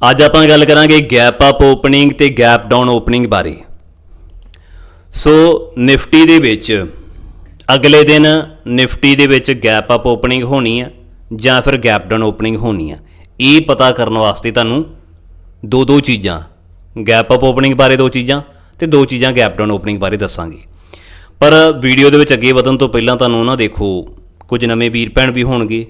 ਅੱਜ ਆਪਾਂ ਗੱਲ ਕਰਾਂਗੇ ਗੈਪ ਅਪ ਓਪਨਿੰਗ ਤੇ ਗੈਪ ਡਾਊਨ ਓਪਨਿੰਗ ਬਾਰੇ। ਸੋ ਨਿਫਟੀ ਦੇ ਵਿੱਚ ਅਗਲੇ ਦਿਨ ਨਿਫਟੀ ਦੇ ਵਿੱਚ ਗੈਪ ਅਪ ਓਪਨਿੰਗ ਹੋਣੀ ਆ ਜਾਂ ਫਿਰ ਗੈਪ ਡਾਊਨ ਓਪਨਿੰਗ ਹੋਣੀ ਆ, ਇਹ ਪਤਾ ਕਰਨ ਵਾਸਤੇ ਤੁਹਾਨੂੰ ਦੋ ਦੋ ਚੀਜ਼ਾਂ ਗੈਪ ਅਪ ਓਪਨਿੰਗ ਬਾਰੇ ਦੋ ਚੀਜ਼ਾਂ ਤੇ ਦੋ ਚੀਜ਼ਾਂ ਗੈਪ ਡਾਊਨ ਓਪਨਿੰਗ ਬਾਰੇ ਦੱਸਾਂਗੇ। ਪਰ ਵੀਡੀਓ ਦੇ ਵਿੱਚ ਅੱਗੇ ਵਧਣ ਤੋਂ ਪਹਿਲਾਂ ਤੁਹਾਨੂੰ ਨਾ ਦੇਖੋ, ਕੁਝ ਨਵੇਂ ਵੀਰ ਭੈਣ ਵੀ ਹੋਣਗੇ।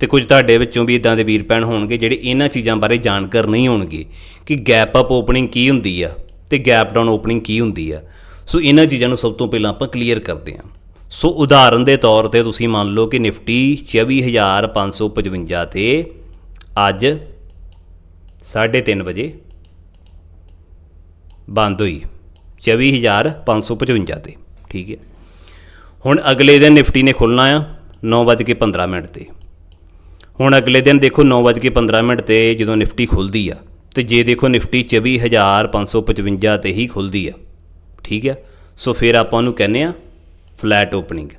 ਤੇ ਕੁਝ ਤੁਹਾਡੇ ਵਿੱਚੋਂ ਵੀ ਇਦਾਂ ਦੇ ਵੀਰ ਭੈਣ ਹੋਣਗੇ ਜਿਹੜੇ ਇਹਨਾਂ ਚੀਜ਼ਾਂ ਬਾਰੇ ਜਾਣਕਾਰ ਨਹੀਂ ਹੋਣਗੇ ਕਿ ਗੈਪ ਅਪ ਓਪਨਿੰਗ ਕੀ ਹੁੰਦੀ ਆ ਤੇ ਗੈਪ ਡਾਊਨ ਓਪਨਿੰਗ ਕੀ ਹੁੰਦੀ ਆ। ਸੋ ਇਹਨਾਂ ਚੀਜ਼ਾਂ ਨੂੰ ਸਭ ਤੋਂ ਪਹਿਲਾਂ ਆਪਾਂ ਕਲੀਅਰ ਕਰਦੇ ਹਾਂ। ਸੋ ਉਦਾਹਰਨ ਦੇ ਤੌਰ ਤੇ ਤੁਸੀਂ ਮੰਨ ਲਓ ਕਿ ਨਿਫਟੀ 24555 ਤੇ ਅੱਜ 3:30 ਵਜੇ ਬੰਦ ਹੋਈ 24555 ਤੇ, ਠੀਕ ਹੈ। ਹੁਣ ਅਗਲੇ ਦਿਨ ਨਿਫਟੀ ਨੇ ਖੁੱਲਣਾ ਆ 9:15 ਮਿੰਟ ਤੇ। ਹੁਣ ਅਗਲੇ ਦਿਨ ਦੇਖੋ 9:15 ਮਿੰਟ ਤੇ ਜਦੋਂ ਨਿਫਟੀ ਖੁੱਲਦੀ ਆ, ਤੇ ਜੇ ਦੇਖੋ ਨਿਫਟੀ 24555 ਤੇ ਹੀ ਖੁੱਲਦੀ ਆ, ਠੀਕ ਆ? ਸੋ ਫਿਰ ਆਪਾਂ ਉਹਨੂੰ ਕਹਿੰਦੇ ਆ ਫਲੈਟ ਓਪਨਿੰਗ।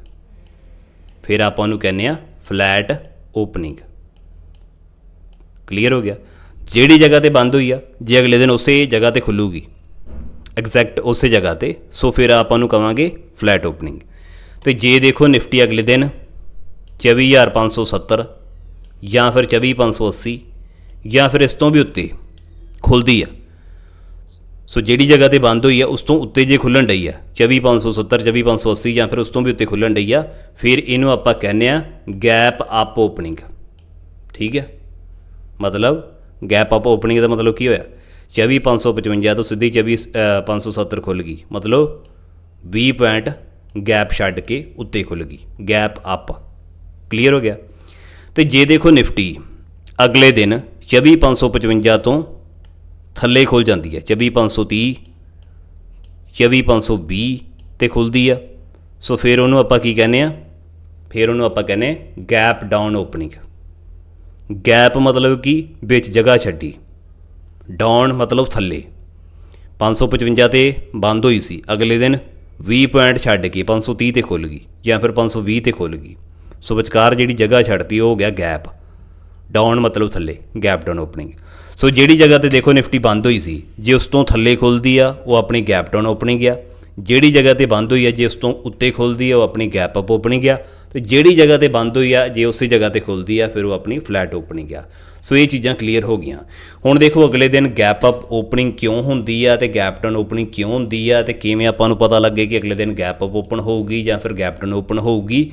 ਫਿਰ ਆਪਾਂ ਉਹਨੂੰ ਕਹਿੰਦੇ ਆ ਫਲੈਟ ਓਪਨਿੰਗ। ਕਲੀਅਰ ਹੋ ਗਿਆ? ਜਿਹੜੀ ਜਗ੍ਹਾ ਤੇ ਬੰਦ ਹੋਈ ਆ, ਜੇ ਅਗਲੇ ਦਿਨ ਉਸੇ ਜਗ੍ਹਾ ਤੇ ਖੁੱਲੂਗੀ, ਐਗਜ਼ੈਕਟ ਉਸੇ ਜਗ੍ਹਾ ਤੇ, ਸੋ ਫਿਰ ਆਪਾਂ ਨੂੰ ਕਵਾਂਗੇ ਫਲੈਟ ਓਪਨਿੰਗ। ਤੇ ਜੇ ਦੇਖੋ ਨਿਫਟੀ ਅਗਲੇ ਦਿਨ 24570 ਜਾਂ ਫਿਰ 24580 ਜਾਂ ਫਿਰ ਇਸ ਤੋਂ ਵੀ ਉੱਤੇ ਖੁੱਲਦੀ ਆ। ਸੋ ਜਿਹੜੀ ਜਗ੍ਹਾ ਤੇ ਬੰਦ ਹੋਈ ਆ, ਉਸ ਤੋਂ ਉੱਤੇ ਜੇ ਖੁੱਲਣ ਡਈ ਆ 24570 24580 ਜਾਂ ਫਿਰ ਉਸ ਤੋਂ ਵੀ ਉੱਤੇ ਖੁੱਲਣ ਡਈ ਆ, ਫਿਰ ਇਹਨੂੰ ਆਪਾਂ ਕਹਿੰਦੇ ਆ ਗੈਪ ਅਪ ਓਪਨਿੰਗ ਠੀਕ ਹੈ ਮਤਲਬ ਗੈਪ ਅਪ ਓਪਨਿੰਗ ਦਾ ਮਤਲਬ ਕੀ ਹੋਇਆ? 24555 ਤੋਂ ਸਿੱਧੀ 24570 ਖੁੱਲ ਗਈ। ਮਤਲਬ 20 ਪੁਆਇੰਟ ਗੈਪ ਛੱਡ ਕੇ ਉੱਤੇ ਖੁੱਲ ਗਈ। ਗੈਪ ਅਪ ਕਲੀਅਰ ਹੋ ਗਿਆ? ਤੇ ਜੇ ਦੇਖੋ ਨਿਫਟੀ ਅਗਲੇ ਦਿਨ 24555 ਤੋਂ ਥੱਲੇ ਖੁੱਲ ਜਾਂਦੀ ਹੈ। 24530 24520 ਤੇ ਖੁੱਲਦੀ ਆ। ਸੋ ਫਿਰ ਉਹਨੂੰ ਆਪਾਂ ਕੀ ਕਹਿੰਦੇ ਆ? ਫਿਰ ਉਹਨੂੰ ਆਪਾਂ ਕਹਿੰਦੇ ਗੈਪ ਡਾਊਨ ਓਪਨਿੰਗ ਗੈਪ ਮਤਲਬ ਕਿ? ਵਿੱਚ ਜਗ੍ਹਾ ਛੱਡੀ। ਡਾਊਨ ਮਤਲਬ ਥੱਲੇ। 555 ਤੇ ਬੰਦ ਹੋਈ ਸੀ। ਅਗਲੇ ਦਿਨ 20 ਪੁਆਇੰਟ ਛੱਡ ਕੇ 530 ਤੇ ਖੁੱਲ ਗਈ ਜਾਂ ਫਿਰ 520 ਤੇ ਖੁੱਲ ਗਈ। ਸੋ ਵਿਚਕਾਰ ਜਿਹੜੀ ਜਗ੍ਹਾ ਛੱਡਤੀ, ਉਹ ਹੋ ਗਿਆ ਗੈਪ ਡਾਊਨ ਮਤਲਬ ਥੱਲੇ ਗੈਪ ਡਾਊਨ ਓਪਨਿੰਗ ਸੋ ਜਿਹੜੀ ਜਗ੍ਹਾ ਤੇ ਦੇਖੋ ਨਿਫਟੀ ਬੰਦ ਹੋਈ ਸੀ, ਜੇ ਉਸ ਤੋਂ ਥੱਲੇ ਖੁੱਲਦੀ ਆ, ਉਹ ਆਪਣੀ ਗੈਪ ਡਾਊਨ ਓਪਨਿੰਗ ਆ। ਜਿਹੜੀ ਜਗ੍ਹਾ ਤੇ ਬੰਦ ਹੋਈ ਆ, ਜੇ ਉਸ ਤੋਂ ਉੱਤੇ ਖੁੱਲਦੀ ਆ, ਉਹ ਆਪਣੀ ਗੈਪ ਅਪ ਓਪਨਿੰਗ ਆ। ਤੇ ਜਿਹੜੀ ਜਗ੍ਹਾ ਤੇ ਬੰਦ ਹੋਈ ਆ, ਜੇ ਉਸੇ ਜਗ੍ਹਾ ਤੇ ਖੁੱਲਦੀ ਆ, ਫਿਰ ਉਹ ਆਪਣੀ ਫਲੈਟ ਓਪਨਿੰਗ ਆ। ਸੋ ਇਹ ਚੀਜ਼ਾਂ ਕਲੀਅਰ ਹੋ ਗਈਆਂ। ਹੁਣ ਦੇਖੋ ਅਗਲੇ ਦਿਨ ਗੈਪ ਅਪ ਓਪਨਿੰਗ ਕਿਉਂ ਹੁੰਦੀ ਆ ਤੇ ਗੈਪ ਡਾਊਨ ਓਪਨਿੰਗ ਕਿਉਂ ਹੁੰਦੀ ਆ ਤੇ ਕਿਵੇਂ ਆਪਾਂ ਨੂੰ ਪਤਾ ਲੱਗੇ ਕਿ ਅਗਲੇ ਦਿਨ ਗੈਪ ਅਪ ਓਪਨ ਹੋਊਗੀ ਜਾਂ ਫਿਰ ਗੈਪ ਡਾਊਨ ਓਪਨ ਹੋਊਗੀ।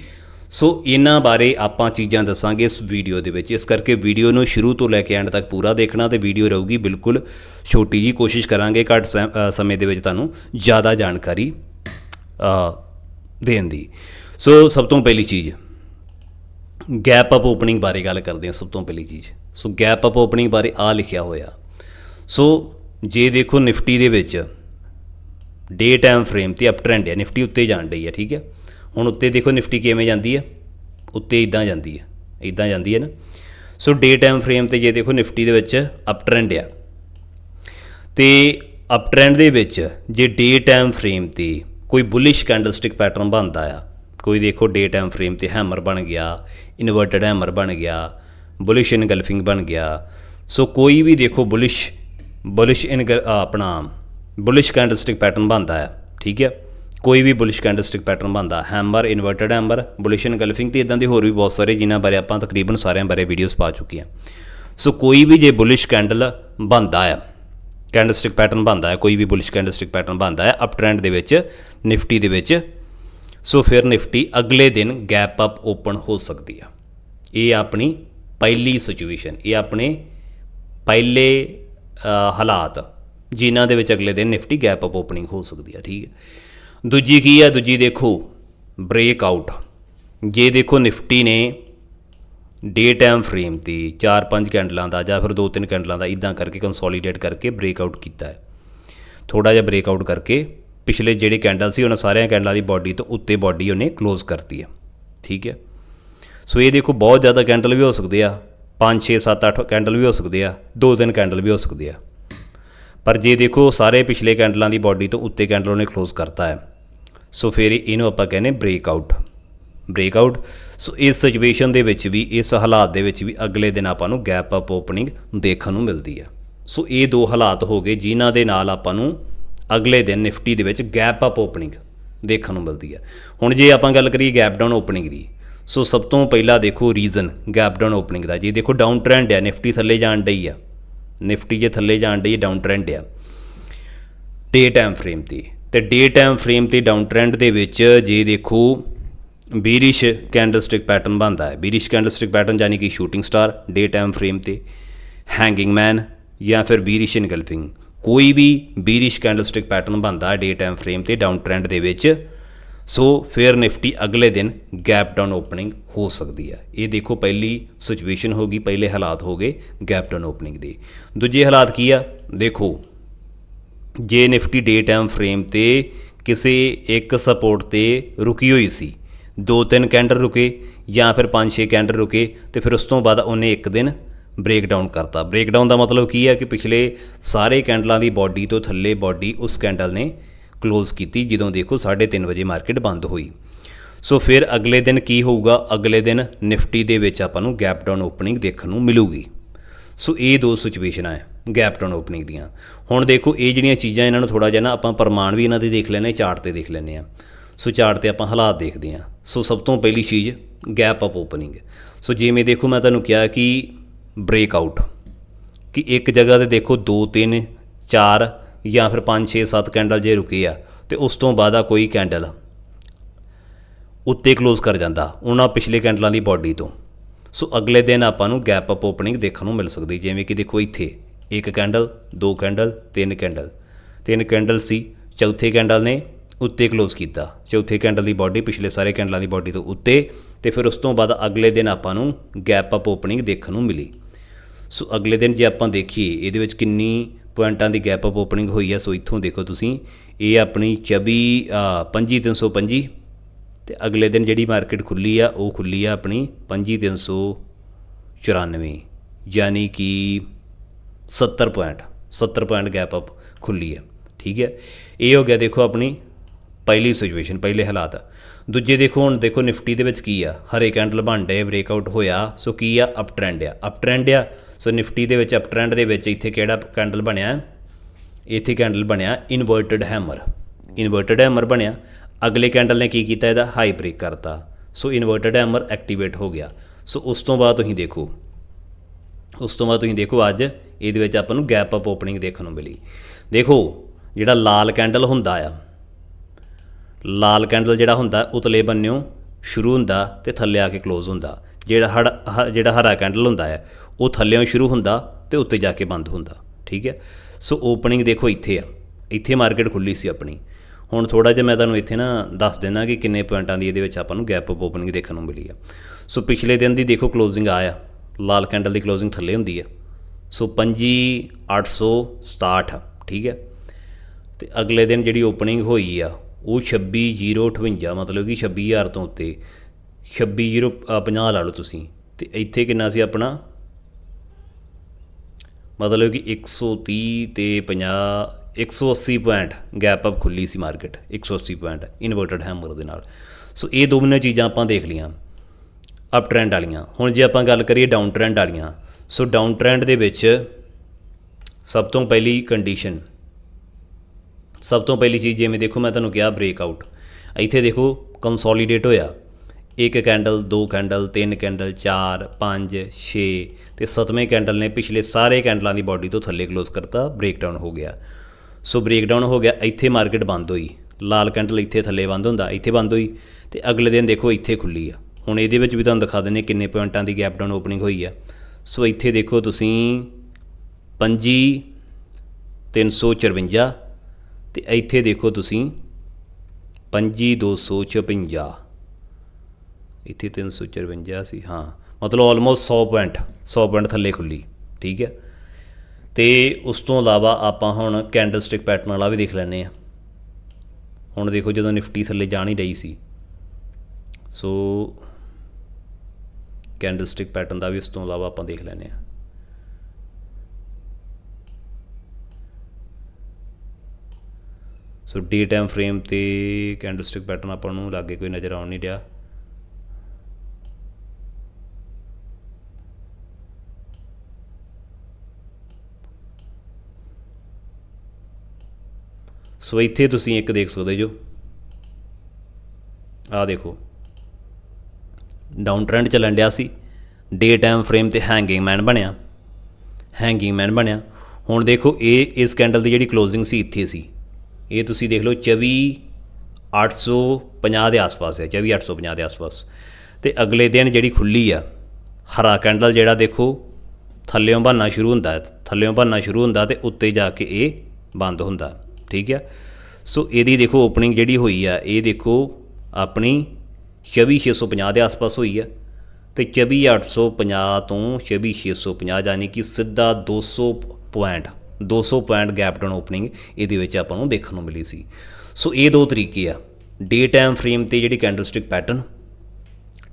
ਸੋ ਇਹਨਾਂ ਬਾਰੇ ਆਪਾਂ ਚੀਜ਼ਾਂ ਦੱਸਾਂਗੇ ਇਸ ਵੀਡੀਓ ਦੇ ਵਿੱਚ। ਇਸ ਕਰਕੇ ਵੀਡੀਓ ਨੂੰ ਸ਼ੁਰੂ ਤੋਂ ਲੈ ਕੇ ਐਂਡ ਤੱਕ ਪੂਰਾ ਦੇਖਣਾ ਤੇ ਵੀਡੀਓ ਰਹੂਗੀ ਬਿਲਕੁਲ ਛੋਟੀ ਜੀ ਕੋਸ਼ਿਸ਼ ਕਰਾਂਗੇ ਘੱਟ ਸਮ- ਸਮੇਂ ਦੇ ਵਿੱਚ ਤੁਹਾਨੂੰ ਜ਼ਿਆਦਾ ਜਾਣਕਾਰੀ ਦੇਣ ਦੀ। ਸੋ ਸਭ ਤੋਂ ਪਹਿਲੀ ਚੀਜ਼ ਗੈਪ ਅਪ ਓਪਨਿੰਗ ਬਾਰੇ ਗੱਲ ਕਰਦੇ ਹਾਂ ਸਭ ਤੋਂ ਪਹਿਲੀ ਚੀਜ਼। ਸੋ ਗੈਪ ਅਪ ਓਪਨਿੰਗ ਬਾਰੇ ਆ ਲਿਖਿਆ ਹੋਇਆ। ਸੋ ਜੇ ਦੇਖੋ ਨਿਫਟੀ ਦੇ ਵਿੱਚ ਡੇ ਟਾਈਮ ਫਰੇਮ ਤੇ ਅਪ ਟ੍ਰੈਂਡ ਹੈ ਨਿਫਟੀ ਉੱਤੇ ਜਾਣ ਡਈ ਹੈ ਠੀਕ ਹੈ? ਹੁਣ ਉੱਤੇ ਦੇਖੋ ਨਿਫਟੀ ਕਿਵੇਂ ਜਾਂਦੀ ਹੈ ਉੱਤੇ ਇਦਾਂ ਜਾਂਦੀ ਹੈ ਇਦਾਂ ਜਾਂਦੀ ਹੈ ਨਾ। ਸੋ ਡੇ ਟਾਈਮ ਫਰੇਮ ਤੇ ਜੇ ਦੇਖੋ ਨਿਫਟੀ ਦੇ ਵਿੱਚ ਅਪ ਟ੍ਰੈਂਡ ਆ। ਤੇ ਅਪ ਟ੍ਰੈਂਡ ਦੇ ਵਿੱਚ ਜੇ ਡੇ ਟਾਈਮ ਫਰੇਮ ਤੇ ਕੋਈ ਬੁਲਿਸ਼ ਕੈਂਡਲਸਟਿਕ ਪੈਟਰਨ ਬਣਦਾ ਆ, ਕੋਈ ਦੇਖੋ ਡੇ ਟਾਈਮ ਫਰੇਮ ਤੇ ਹੈਮਰ ਬਣ ਗਿਆ, ਇਨਵਰਟਡ ਹੈਮਰ ਬਣ ਗਿਆ, ਬੁਲਿਸ਼ ਇਨਗਲਫਿੰਗ ਬਣ ਗਿਆ, ਸੋ ਕੋਈ ਵੀ ਦੇਖੋ ਬੁਲਿਸ਼ ਬੁਲਿਸ਼ ਇਨ ਆਪਣਾ ਬੁਲਿਸ਼ ਕੈਂਡਲਸਟਿਕ ਪੈਟਰਨ ਬਣਦਾ ਆ, ਠੀਕ ਹੈ ਕੋਈ ਵੀ ਬੁਲਿਸ਼ ਕੈਂਡਲਸਟਿਕ ਪੈਟਰਨ ਬਣਦਾ hammer inverted hammer bullish engulfing ਤੇ ਇਦਾਂ ਦੇ ਹੋਰ ਵੀ ਬਹੁਤ ਸਾਰੇ ਜਿਨ੍ਹਾਂ ਬਾਰੇ ਆਪਾਂ ਤਕਰੀਬਨ ਸਾਰਿਆਂ ਬਾਰੇ ਵੀਡੀਓਜ਼ ਪਾ ਚੁੱਕੇ ਹਾਂ। ਸੋ ਕੋਈ ਵੀ ਜੇ ਬੁਲਿਸ਼ ਕੈਂਡਲ ਬਣਦਾ ਆ ਕੈਂਡਲਸਟਿਕ ਪੈਟਰਨ ਬਣਦਾ ਹੈ ਕੋਈ ਵੀ ਬੁਲਿਸ਼ ਕੈਂਡਲਸਟਿਕ ਪੈਟਰਨ ਬਣਦਾ ਹੈ ਅਪ ਟ੍ਰੈਂਡ ਦੇ ਵਿੱਚ ਨਿਫਟੀ ਦੇ ਵਿੱਚ ਸੋ ਫਿਰ ਨਿਫਟੀ ਅਗਲੇ ਦਿਨ ਗੈਪ ਅਪ ਓਪਨ ਹੋ ਸਕਦੀ ਆ। ਇਹ ਆਪਣੀ ਪਹਿਲੀ ਸਿਚੁਏਸ਼ਨ ਇਹ ਆਪਣੇ ਪਹਿਲੇ ਹਾਲਾਤ, ਜਿਨ੍ਹਾਂ ਦੇ ਵਿੱਚ ਅਗਲੇ ਦਿਨ ਨਿਫਟੀ ਗੈਪ ਅਪ ਓਪਨਿੰਗ ਹੋ ਸਕਦੀ ਆ, ਠੀਕ ਹੈ। ਦੂਜੀ ਕੀ ਆ? ਦੂਜੀ ਦੇਖੋ ਬ੍ਰੇਕ ਆਊਟ ਜੇ ਦੇਖੋ ਨਿਫਟੀ ਨੇ ਡੇ ਟਾਈਮ ਫਰੇਮ ਤੇ 4-5 ਕੈਂਡਲਾਂ ਦਾ ਜਾਂ ਫਿਰ 2-3 ਕੈਂਡਲਾਂ ਦਾ ਇਦਾਂ ਕਰਕੇ ਕੰਸੋਲੀਡੇਟ ਕਰਕੇ ਬ੍ਰੇਕ ਆਊਟ ਕੀਤਾ ਹੈ। ਥੋੜਾ ਜਿਹਾ ਬ੍ਰੇਕ ਆਊਟ ਕਰਕੇ ਪਿਛਲੇ ਜਿਹੜੇ ਕੈਂਡਲ ਸੀ, ਉਹਨਾਂ ਸਾਰਿਆਂ ਕੈਂਡਲਾਂ ਦੀ ਬਾਡੀ ਤੋਂ ਉੱਤੇ ਬਾਡੀ ਉਹਨੇ ਕਲੋਜ਼ ਕਰਤੀ ਹੈ। ਠੀਕ ਹੈ? ਸੋ ਇਹ ਦੇਖੋ ਬਹੁਤ ਜ਼ਿਆਦਾ ਕੈਂਡਲ ਵੀ ਹੋ ਸਕਦੇ ਆ। 5 6 7 8 ਕੈਂਡਲ ਵੀ ਹੋ ਸਕਦੇ ਆ। 2-3 ਕੈਂਡਲ ਵੀ ਹੋ ਸਕਦੇ ਆ। ਪਰ ਜੇ ਦੇਖੋ ਸਾਰੇ ਪਿਛਲੇ ਕੈਂਡਲਾਂ ਦੀ ਬਾਡੀ ਤੋਂ ਉੱਤੇ ਕੈਂਡਲ ਉਹਨੇ ਕਲੋਜ਼ ਕਰਤਾ ਹੈ। ਸੋ ਫਿਰ ਇਹਨੂੰ ਆਪਾਂ ਕਹਿੰਦੇ ਬ੍ਰੇਕਆਊਟ ਬ੍ਰੇਕਆਊਟ ਸੋ ਇਸ ਸਿਚੁਏਸ਼ਨ ਦੇ ਵਿੱਚ ਵੀ, ਇਸ ਹਾਲਾਤ ਦੇ ਵਿੱਚ ਵੀ ਅਗਲੇ ਦਿਨ ਆਪਾਂ ਨੂੰ ਗੈਪ ਅਪ ਓਪਨਿੰਗ ਦੇਖਣ ਨੂੰ ਮਿਲਦੀ ਆ। ਸੋ ਇਹ ਦੋ ਹਾਲਾਤ ਹੋ ਗਏ ਜਿਨ੍ਹਾਂ ਦੇ ਨਾਲ ਆਪਾਂ ਨੂੰ ਅਗਲੇ ਦਿਨ ਨਿਫਟੀ ਦੇ ਵਿੱਚ ਗੈਪ ਅਪ ਓਪਨਿੰਗ ਦੇਖਣ ਨੂੰ ਮਿਲਦੀ ਆ। ਹੁਣ ਜੇ ਆਪਾਂ ਗੱਲ ਕਰੀਏ ਗੈਪ ਡਾਊਨ ਓਪਨਿੰਗ ਦੀ, ਸੋ ਸਭ ਤੋਂ ਪਹਿਲਾਂ ਦੇਖੋ ਰੀਜ਼ਨ ਗੈਪ ਡਾਊਨ ਓਪਨਿੰਗ ਦਾ। ਜੀ ਦੇਖੋ ਡਾਊਨ ਟ੍ਰੈਂਡ ਹੈ ਨਿਫਟੀ ਥੱਲੇ ਜਾਣ ਡਈ ਆ। ਨਿਫਟੀ ਜੇ ਥੱਲੇ ਜਾਣ ਡਈ ਡਾਊਨ ਟ੍ਰੈਂਡ ਆ। ਡੇ ਟਾਈਮ ਫਰੇਮ ਤੇ। ਤੇ ਡੇ ਟਾਈਮ ਫਰੇਮ ਤੇ ਡਾਊਨ ਟ੍ਰੈਂਡ ਦੇ ਵਿੱਚ ਜੇ ਦੇਖੋ ਬੀਰਿਸ਼ ਕੈਂਡਲਸਟਿਕ ਪੈਟਰਨ ਬਣਦਾ ਹੈ। ਬੀਰਿਸ਼ ਕੈਂਡਲਸਟਿਕ ਪੈਟਰਨ ਯਾਨੀ ਕਿ shooting star day time frame ਤੇ ਹੈਂਗਿੰਗ ਮੈਨ ਜਾਂ ਫਿਰ ਬੀਰਿਸ਼ ਇਨਗਲਫਿੰਗ ਕੋਈ ਵੀ ਬੀਰਿਸ਼ ਕੈਂਡਲਸਟਿਕ ਪੈਟਰਨ ਬਣਦਾ ਹੈ ਡੇ ਟਾਈਮ ਫਰੇਮ ਤੇ ਡਾਊਨ ਟ੍ਰੈਂਡ ਦੇ ਵਿੱਚ। ਸੋ ਫੇਅਰ ਨਿਫਟੀ ਅਗਲੇ ਦਿਨ ਗੈਪ ਡਾਊਨ ਓਪਨਿੰਗ ਹੋ ਸਕਦੀ ਹੈ। ਇਹ ਦੇਖੋ, ਪਹਿਲੀ ਸਿਚੁਏਸ਼ਨ ਹੋ ਗਈ, ਪਹਿਲੇ ਹਾਲਾਤ ਹੋ ਗਏ ਗੈਪ ਡਾਊਨ ਓਪਨਿੰਗ ਦੇ। ਦੂਜੇ ਹਾਲਾਤ ਕੀ ਆ? ਦੇਖੋ ਜੇ ਨਿਫਟੀ ਡੇ ਟਾਈਮ ਫਰੇਮ ਤੇ ਕਿਸੇ ਇੱਕ ਸਪੋਰਟ ਤੇ ਰੁਕੀ ਹੋਈ ਸੀ, ਦੋ ਤਿੰਨ ਕੈਂਡਲ ਰੁਕੇ ਜਾਂ ਫਿਰ ਪੰਜ ਛੇ ਕੈਂਡਲ ਰੁਕੇ ਤੇ ਫਿਰ ਉਸ ਤੋਂ ਬਾਅਦ ਉਹਨੇ ਇੱਕ ਦਿਨ ਬ੍ਰੇਕਡਾਊਨ ਕਰਤਾ। ਬ੍ਰੇਕਡਾਊਨ ਦਾ ਮਤਲਬ ਕੀ ਹੈ ਕਿ ਪਿਛਲੇ ਸਾਰੇ ਕੈਂਡਲਾਂ ਦੀ ਬਾਡੀ ਤੋਂ ਥੱਲੇ ਬਾਡੀ ਉਸ ਕੈਂਡਲ ਨੇ ਕਲੋਜ਼ ਕੀਤੀ, ਜਦੋਂ ਦੇਖੋ 3:30 ਵਜੇ ਮਾਰਕੀਟ ਬੰਦ ਹੋਈ। ਸੋ ਫਿਰ ਅਗਲੇ ਦਿਨ ਕੀ ਹੋਊਗਾ? ਅਗਲੇ ਦਿਨ ਨਿਫਟੀ ਦੇ ਵਿੱਚ ਆਪਾਂ ਨੂੰ ਗੈਪ ਡਾਊਨ ਓਪਨਿੰਗ ਦੇਖਣ ਨੂੰ ਮਿਲੂਗੀ। ਸੋ ਇਹ ਦੋ ਸਿਚੁਏਸ਼ਨਾਂ ਹੈ ਗੈਪ ਡਾਊਨ ਓਪਨਿੰਗ ਦੀਆਂ। ਹੁਣ ਦੇਖੋ, ਇਹ ਜਿਹੜੀਆਂ ਚੀਜ਼ਾਂ ਇਹਨਾਂ ਨੂੰ ਥੋੜਾ ਜਿਹਾ ਨਾ ਆਪਾਂ ਪ੍ਰਮਾਣ ਵੀ ਇਹਨਾਂ ਦੇ ਦੇਖ ਲੈਣੇ ਚਾਰਟ ਤੇ ਦੇਖ ਲੈਣੇ ਆ ਸੋ ਚਾਰਟ ਤੇ ਆਪਾਂ ਹਾਲਾਤ ਦੇਖਦੇ ਆ ਸੋ ਸਭ ਤੋਂ ਪਹਿਲੀ ਚੀਜ਼ ਗੈਪ ਅਪ ਓਪਨਿੰਗ ਸੋ ਜਿਵੇਂ ਦੇਖੋ, ਮੈਂ ਤੁਹਾਨੂੰ ਕਿਹਾ ਕਿ ਬ੍ਰੇਕ ਆਊਟ ਕਿ ਇੱਕ ਜਗ੍ਹਾ ਤੇ ਦੇਖੋ 2 3 4 ਜਾਂ ਫਿਰ 5 6 7 ਕੈਂਡਲ ਜੇ ਰੁਕੇ ਆ, ਤੇ ਉਸ ਤੋਂ ਬਾਅਦ ਆ ਕੋਈ ਕੈਂਡਲ ਉੱਤੇ ਕਲੋਜ਼ ਕਰ ਜਾਂਦਾ, ਉਹਨਾਂ ਪਿਛਲੇ ਕੈਂਡਲਾਂ ਦੀ ਬਾਡੀ ਤੋਂ। ਸੋ ਅਗਲੇ ਦਿਨ ਆਪਾਂ ਨੂੰ ਗੈਪ ਅਪ ਓਪਨਿੰਗ ਦੇਖਣ ਨੂੰ ਮਿਲ ਸਕਦੀ, ਜਿਵੇਂ ਕਿ ਦੇਖੋ ਇੱਥੇ। ਇੱਕ ਕੈਂਡਲ, ਦੋ ਕੈਂਡਲ, ਤਿੰਨ ਕੈਂਡਲ। ਤਿੰਨ ਕੈਂਡਲ ਸੀ, ਚੌਥੇ ਕੈਂਡਲ ਨੇ ਉੱਤੇ ਕਲੋਜ਼ ਕੀਤਾ। ਚੌਥੇ ਕੈਂਡਲ ਦੀ ਬਾਡੀ ਪਿਛਲੇ ਸਾਰੇ ਕੈਂਡਲਾਂ ਦੀ ਬਾਡੀ ਤੋਂ ਉੱਤੇ ਤੇ ਫਿਰ ਉਸ ਤੋਂ ਬਾਅਦ ਅਗਲੇ ਦਿਨ ਆਪਾਂ ਨੂੰ ਗੈਪ ਅਪ ਓਪਨਿੰਗ ਦੇਖਣ ਨੂੰ ਮਿਲੀ। ਸੋ ਅਗਲੇ ਦਿਨ ਜੇ ਆਪਾਂ ਦੇਖੀਏ, ਇਹਦੇ ਵਿੱਚ ਕਿੰਨੀ ਪੁਆਇੰਟਾਂ ਦੀ ਗੈਪ ਅਪ ਓਪਨਿੰਗ ਹੋਈ ਹੈ ਸੋ ਇੱਥੋਂ ਦੇਖੋ ਤੁਸੀਂ, ਇਹ ਆਪਣੀ 24 25325 ਤੇ ਅਗਲੇ ਦਿਨ ਜਿਹੜੀ ਮਾਰਕੀਟ ਖੁੱਲੀ ਆ, ਉਹ ਖੁੱਲੀ ਆ ਆਪਣੀ 25394 ਯਾਨੀ ਕਿ 70 ਪੁਆਇੰਟ 70 ਪੁਆਇੰਟ ਗੈਪ ਅਪ ਖੁੱਲੀ ਹੈ। ਠੀਕ ਹੈ? ਇਹ ਹੋ ਗਿਆ ਦੇਖੋ ਆਪਣੀ ਪਹਿਲੀ ਸਿਚੁਏਸ਼ਨ ਪਹਿਲੇ ਹਾਲਾਤ। ਦੂਜੇ ਦੇਖੋ ਹੁਣ ਦੇਖੋ ਨਿਫਟੀ ਦੇ ਵਿੱਚ ਕੀ ਆ? ਹਰੇ ਕੈਂਡਲ ਬਣ ਡੇ ਬ੍ਰੇਕਆਊਟ ਹੋਇਆ, ਸੋ ਕੀ ਆ? ਅਪ ਟ੍ਰੈਂਡ ਆ। ਅਪ ਟ੍ਰੈਂਡ ਆ, ਸੋ ਨਿਫਟੀ ਦੇ ਵਿੱਚ ਅਪ ਟ੍ਰੈਂਡ ਦੇ ਵਿੱਚ ਇੱਥੇ ਕਿਹੜਾ ਕੈਂਡਲ ਬਣਿਆ? ਇੱਥੇ ਕੈਂਡਲ ਬਣਿਆ ਇਨਵਰਟਡ ਹੈਮਰ ਇਨਵਰਟਡ ਹੈਮਰ ਬਣਿਆ। ਅਗਲੇ ਕੈਂਡਲ ਨੇ ਕੀ ਕੀਤਾ ਇਹਦਾ? ਹਾਈ ਬ੍ਰੇਕ ਕਰਤਾ। ਸੋ ਇਨਵਰਟਡ ਹੈਮਰ ਐਕਟੀਵੇਟ ਹੋ ਗਿਆ। ਸੋ ਉਸ ਤੋਂ ਬਾਅਦ ਤੁਸੀਂ ਦੇਖੋ ਉਸ ਤੋਂ ਬਾਅਦ ਤੁਸੀਂ ਦੇਖੋ ਅੱਜ ਇਹਦੇ ਵਿੱਚ ਆਪਾਂ ਨੂੰ ਗੈਪ ਅਪ ਓਪਨਿੰਗ ਦੇਖਣ ਨੂੰ ਮਿਲੀ। ਦੇਖੋ, ਜਿਹੜਾ ਲਾਲ ਕੈਂਡਲ ਹੁੰਦਾ ਆ, ਲਾਲ ਕੈਂਡਲ ਜਿਹੜਾ ਹੁੰਦਾ, ਉਤਲੇ ਬੰਨਿਓ ਸ਼ੁਰੂ ਹੁੰਦਾ ਤੇ ਥੱਲੇ ਆ ਕੇ ক্লোਜ਼ ਹੁੰਦਾ। ਜਿਹੜਾ ਹੜ, ਹ- ਜਿਹੜਾ ਹਰਾ ਕੈਂਡਲ ਹੁੰਦਾ ਹੈ ਉਹ ਥੱਲੇੋਂ ਸ਼ੁਰੂ ਹੁੰਦਾ ਤੇ ਉੱਤੇ ਜਾ ਕੇ ਬੰਦ ਹੁੰਦਾ, ਠੀਕ ਹੈ ਸੋ ਓਪਨਿੰਗ ਦੇਖੋ ਇੱਥੇ ਆ। ਇੱਥੇ ਮਾਰਕੀਟ ਖੁੱਲੀ ਸੀ ਆਪਣੀ। ਹੁਣ ਥੋੜਾ ਜਿਹਾ ਮੈਂ ਤੁਹਾਨੂੰ ਇੱਥੇ ਨਾ ਦੱਸ ਦੇਣਾ ਕਿ ਕਿੰਨੇ ਪੁਆਇੰਟਾਂ ਦੀ ਇਹਦੇ ਵਿੱਚ ਆਪਾਂ ਨੂੰ ਗੈਪ ਅਪ ਓਪਨਿੰਗ ਦੇਖਣ ਨੂੰ ਮਿਲੀ ਆ। ਸੋ ਪਿਛਲੇ ਦਿਨ ਦੀ ਦੇਖੋ ਕਲੋਜ਼ਿੰਗ ਆਇਆ। ਲਾਲ ਕੈਂਡਲ ਦੀ ਕਲੋਜ਼ਿੰਗ ਥੱਲੇ ਹੁੰਦੀ ਹੈ। ਸੋ 25867 ਠੀਕ ਹੈ। ਤੇ ਅਗਲੇ ਦਿਨ ਜਿਹੜੀ ਓਪਨਿੰਗ ਹੋਈ ਆ, ਉਹ 26058 ਮਤਲਬ ਕਿ 26000 ਤੋਂ ਉੱਤੇ। 26050 ਲਾ ਲਓ ਤੁਸੀਂ। ਤੇ ਇੱਥੇ ਕਿੰਨਾ ਸੀ ਆਪਣਾ? ਮਤਲਬ ਕਿ 130 ਤੇ 50 180 ਪੁਆਇੰਟ ਗੈਪ ਅਪ ਖੁੱਲੀ ਸੀ ਮਾਰਕੀਟ 180 ਪੁਆਇੰਟ ਇਨਵਰਟਡ ਹੈਮਰ ਦੇ ਨਾਲ। ਸੋ ਇਹ ਦੋਵੇਂ ਚੀਜ਼ਾਂ ਆਪਾਂ ਦੇਖ ਲਈਆਂ। ਅਪ ਟ੍ਰੈਂਡ ਵਾਲੀਆਂ। ਹੁਣ ਜੇ ਆਪਾਂ ਗੱਲ ਕਰੀਏ ਡਾਊਨ ਟ੍ਰੈਂਡ ਵਾਲੀਆਂ, ਸੋ ਡਾਊਨ ਟ੍ਰੈਂਡ ਦੇ ਵਿੱਚ ਸਭ ਤੋਂ ਪਹਿਲੀ ਕੰਡੀਸ਼ਨ, ਸਭ ਤੋਂ ਪਹਿਲੀ ਚੀਜ਼ ਜਿਵੇਂ ਦੇਖੋ ਮੈਂ ਤੁਹਾਨੂੰ ਕਿਹਾ ਬ੍ਰੇਕ ਆਊਟ ਇੱਥੇ ਦੇਖੋ ਕੰਸੋਲੀਡੇਟ ਹੋਇਆ। ਇੱਕ ਕੈਂਡਲ ਦੋ ਕੈਂਡਲ ਤਿੰਨ ਕੈਂਡਲ 4 5 6 ਤੇ ਸੱਤਵੇਂ ਕੈਂਡਲ ਨੇ ਪਿਛਲੇ ਸਾਰੇ ਕੈਂਡਲਾਂ ਦੀ ਬਾਡੀ ਤੋਂ ਥੱਲੇ ਕਲੋਜ਼ ਕਰਤਾ ਬ੍ਰੇਕਡਾਊਨ ਹੋ ਗਿਆ। ਸੋ ਬ੍ਰੇਕਡਾਊਨ ਹੋ ਗਿਆ, ਇੱਥੇ ਮਾਰਕੀਟ ਬੰਦ ਹੋਈ। ਲਾਲ ਕੈਂਡਲ ਇੱਥੇ ਥੱਲੇ ਬੰਦ ਹੁੰਦਾ, ਇੱਥੇ ਬੰਦ ਹੋਈ ਤੇ ਅਗਲੇ ਦਿਨ ਦੇਖੋ ਇੱਥੇ ਖੁੱਲੀ ਆ। ਹੁਣ ਇਹਦੇ ਵਿੱਚ ਵੀ ਤੁਹਾਨੂੰ ਦਿਖਾ ਦਿੰਦੇ ਕਿੰਨੇ ਪੁਆਇੰਟਾਂ ਦੀ ਗੈਪ ਡਾਊਨ ਓਪਨਿੰਗ ਹੋਈ ਆ। ਸੋ ਇੱਥੇ ਦੇਖੋ ਤੁਸੀਂ 25 354 ਤੇ ਇੱਥੇ ਦੇਖੋ ਤੁਸੀਂ 25256 ਇੱਥੇ 354 ਸੀ ਹਾਂ। ਮਤਲਬ ਆਲਮੋਸਟ 100 ਪੁਆਇੰਟ 100 ਪੁਆਇੰਟ ਥੱਲੇ ਖੁੱਲੀ, ਠੀਕ ਹੈ ਤੇ ਉਸ ਤੋਂ ਇਲਾਵਾ ਆਪਾਂ ਹੁਣ ਕੈਂਡਲਸਟਿਕ ਪੈਟਰਨ ਵਾਲਾ ਵੀ ਦੇਖ ਲੈਂਦੇ ਆ ਹੁਣ ਦੇਖੋ ਜਦੋਂ ਨਿਫਟੀ ਥੱਲੇ ਜਾਣ ਹੀ ਰਹੀ ਸੀ। ਸੋ ਕੈਂਡਲਸਟਿਕ ਪੈਟਰਨ ਦਾ ਵੀ ਉਸ ਤੋਂ ਇਲਾਵਾ ਆਪਾਂ ਦੇਖ ਲੈਨੇ ਆ ਸੋ ਡੇ ਟਾਈਮ ਫਰੇਮ ਤੇ ਕੈਂਡਲਸਟਿਕ ਪੈਟਰਨ ਆਪਾਂ ਨੂੰ ਲਾਗੇ ਕੋਈ ਨਜ਼ਰ ਆਉਣ ਨਹੀਂ ਰਿਹਾ ਸੋ ਇੱਥੇ ਤੁਸੀਂ ਇੱਕ ਦੇਖ ਸਕਦੇ ਜੋ। ਆ ਦੇਖੋ। ਡਾਊਨ ਟ੍ਰੈਂਡ ਚੱਲਣ ਡਿਆ ਸੀ। ਡੇ ਟਾਈਮ ਫਰੇਮ ਤੇ ਹੈਂਗਿੰਗ ਮੈਨ ਬਣਿਆ। ਹੈਂਗਿੰਗ ਮੈਨ ਬਣਿਆ। ਹੁਣ ਦੇਖੋ, ਇਹ, ਇਸ ਕੈਂਡਲ ਦੀ ਜਿਹੜੀ ਕਲੋਜ਼ਿੰਗ ਸੀ, ਇੱਥੇ ਸੀ। ਇਹ ਤੁਸੀਂ ਦੇਖ ਲਓ 24 850 ਦੇ ਆਸ-ਪਾਸ ਹੈ 24 850 ਦੇ ਆਸ-ਪਾਸ। ਤੇ ਅਗਲੇ ਦਿਨ ਜਿਹੜੀ ਖੁੱਲੀ ਆ, ਹਰਾ ਕੈਂਡਲ ਜਿਹੜਾ ਦੇਖੋ, ਥੱਲਿਓਂ ਬਣਨਾ ਸ਼ੁਰੂ ਹੁੰਦਾ ਹੈ, ਥੱਲਿਓਂ ਬਣਨਾ ਸ਼ੁਰੂ ਹੁੰਦਾ ਤੇ ਉੱਤੇ ਜਾ ਕੇ ਇਹ ਬੰਦ ਹੁੰਦਾ, ਠੀਕ ਹੈ? ਸੋ ਇਹਦੀ ਦੇਖੋ ਓਪਨਿੰਗ ਜਿਹੜੀ ਹੋਈ ਆ, ਇਹ ਦੇਖੋ, ਆਪਣੀ 24650 ਦੇ ਆਸ-ਪਾਸ ਹੋਈ ਆ ਤੇ 24850 ਤੋਂ 24650 ਯਾਨੀ ਕਿ ਸਿੱਧਾ 200 point 200 point gap down opening ਇਹਦੇ ਵਿੱਚ ਆਪਾਂ ਨੂੰ ਦੇਖਣ ਨੂੰ ਮਿਲੀ ਸੀ। ਸੋ ਇਹ ਦੋ ਤਰੀਕੇ ਆ। ਡੇ ਟਾਈਮ ਫਰੇਮ ਤੇ ਜਿਹੜੀ ਕੈਂਡਲਸਟਿਕ ਪੈਟਰਨ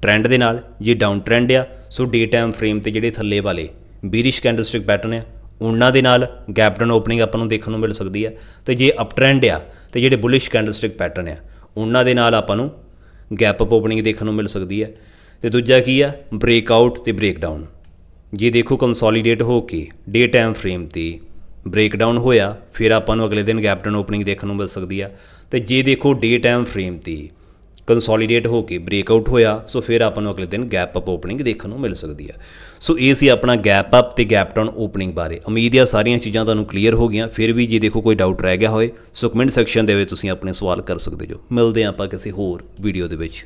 ਟ੍ਰੈਂਡ ਦੇ ਨਾਲ, ਜੇ ਡਾਊਨ ਟ੍ਰੈਂਡ ਆ, ਸੋ ਡੇ ਟਾਈਮ ਫਰੇਮ ਤੇ ਜਿਹੜੇ ਥੱਲੇ ਵਾਲੇ ਬੀਰਿਸ਼ ਕੈਂਡਲਸਟਿਕ ਪੈਟਰਨ ਆ, ਉਹਨਾਂ ਦੇ ਨਾਲ ਗੈਪ ਡਾਊਨ ਓਪਨਿੰਗ ਆਪਾਂ ਨੂੰ ਦੇਖਣ ਨੂੰ ਮਿਲ ਸਕਦੀ ਆ। ਤੇ ਜੇ ਅਪ ਟ੍ਰੈਂਡ ਆ, ਤੇ ਜਿਹੜੇ ਬੁਲਿਸ਼ ਕੈਂਡਲਸਟਿਕ ਪੈਟਰਨ ਆ, ਉਹਨਾਂ ਦੇ ਨਾਲ ਆਪਾਂ ਨੂੰ ਗੈਪ ਅਪ ਓਪਨਿੰਗ ਦੇਖਣ ਨੂੰ ਮਿਲ ਸਕਦੀ ਹੈ। ਤੇ ਦੂਜਾ ਕੀ ਆ? ਬ੍ਰੇਕਆਊਟ ਤੇ ਬ੍ਰੇਕਡਾਊਨ ਜੇ ਦੇਖੋ ਕੰਸੋਲੀਡੇਟ ਹੋ ਕੇ ਡੇ ਟਾਈਮ ਫਰੇਮ ਤੇ ਬ੍ਰੇਕਡਾਊਨ ਹੋਇਆ, ਫਿਰ ਆਪਾਂ ਨੂੰ ਅਗਲੇ ਦਿਨ ਗੈਪ ਡਾਊਨ ਓਪਨਿੰਗ ਦੇਖਣ ਨੂੰ ਮਿਲ ਸਕਦੀ ਆ। ਤੇ ਜੇ ਦੇਖੋ ਡੇ ਟਾਈਮ ਫਰੇਮ ਤੇ ਕੰਸੋਲੀਡੇਟ ਹੋ ਕੇ ਬ੍ਰੇਕਆਊਟ ਹੋਇਆ ਸੋ ਫਿਰ ਆਪਾਂ ਨੂੰ ਅਗਲੇ ਦਿਨ ਗੈਪ ਅਪ ਓਪਨਿੰਗ ਦੇਖਣ ਨੂੰ ਮਿਲ ਸਕਦੀ ਹੈ ਸੋ ਇਹ ਸੀ ਆਪਣਾ ਗੈਪ ਅਪ ਤੇ ਗੈਪ ਡਾਊਨ ਓਪਨਿੰਗ ਬਾਰੇ। ਉਮੀਦ ਹੈ ਸਾਰੀਆਂ ਚੀਜ਼ਾਂ ਤੁਹਾਨੂੰ ਕਲੀਅਰ ਹੋ ਗਈਆਂ, ਫਿਰ ਵੀ ਜੇ ਦੇਖੋ ਕੋਈ ਡਾਊਟ ਰਹਿ ਗਿਆ ਹੋਏ ਸੋ ਕਮੈਂਟ ਸੈਕਸ਼ਨ ਦੇ ਵਿੱਚ ਤੁਸੀਂ ਆਪਣੇ ਸਵਾਲ ਕਰ ਸਕਦੇ ਜੋ। ਮਿਲਦੇ ਹਾਂ ਆਪਾਂ ਕਿਸੇ ਹੋਰ ਵੀਡੀਓ ਦੇ ਵਿੱਚ।